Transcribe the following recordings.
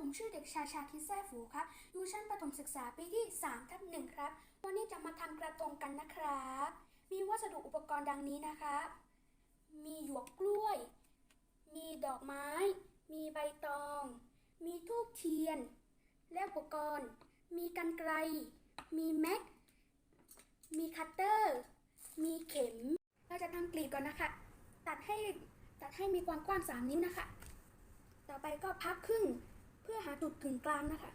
ผมชื่อเด็กชายชาคิดแซ่ฝูครับ อยู่ชั้นประถมศึกษาปีที่ 3 ทับหนึ่งครับ วันนี้จะมาทำกระทงกันนะครับ มีวัสดุอุปกรณ์ดังนี้นะครับ มีหยวกกล้วย มีดอกไม้ มีใบตอง มีทูบเทียน และอุปกรณ์ มีกันไกรมีแม็ก มีคัตเตอร์ มีเข็ม เราจะทำกลีบก่อนนะคะ ตัดให้ตัดให้มีความกว้าง 3 นิ้วนะคะ ต่อไปก็พับครึ่ง หาจุดกึ่งกลางนะคะ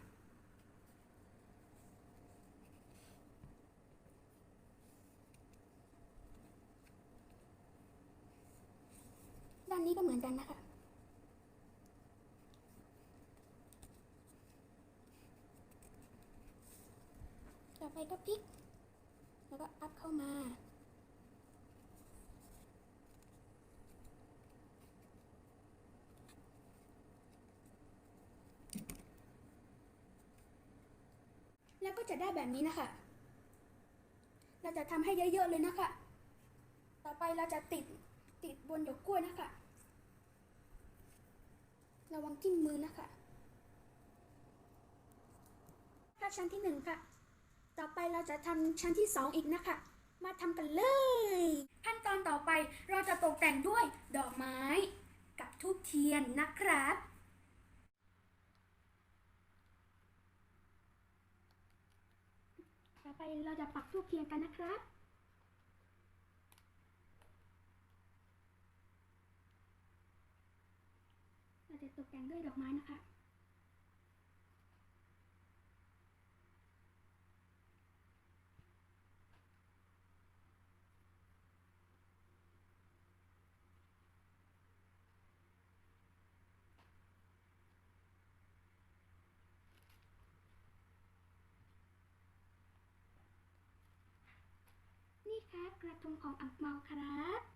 ด้านนี้ก็เหมือนกันนะคะ ต่อไปก็พลิก แล้วก็อัพเข้ามา แล้วก็จะได้แบบนี้นะคะ เราจะทำให้เยอะๆเลยนะคะ ต่อไปเราจะติดติดบนหยกกล้วยนะคะ ระวังทิ่มมือนะคะถ้าชั้นที่หนึ่งค่ะ ต่อไปเราจะทำชั้นที่สองอีกนะคะ มาทำกันเลย ขั้นตอนต่อไปเราจะตกแต่งด้วยดอกไม้ กับทูบเทียนนะครับ ต่อ ไปเราจะปักทูบเทียนกันนะครับ เราจะตกแต่งด้วยดอกไม้นะคะ นี่ ครับกระทงของอังเปาครับ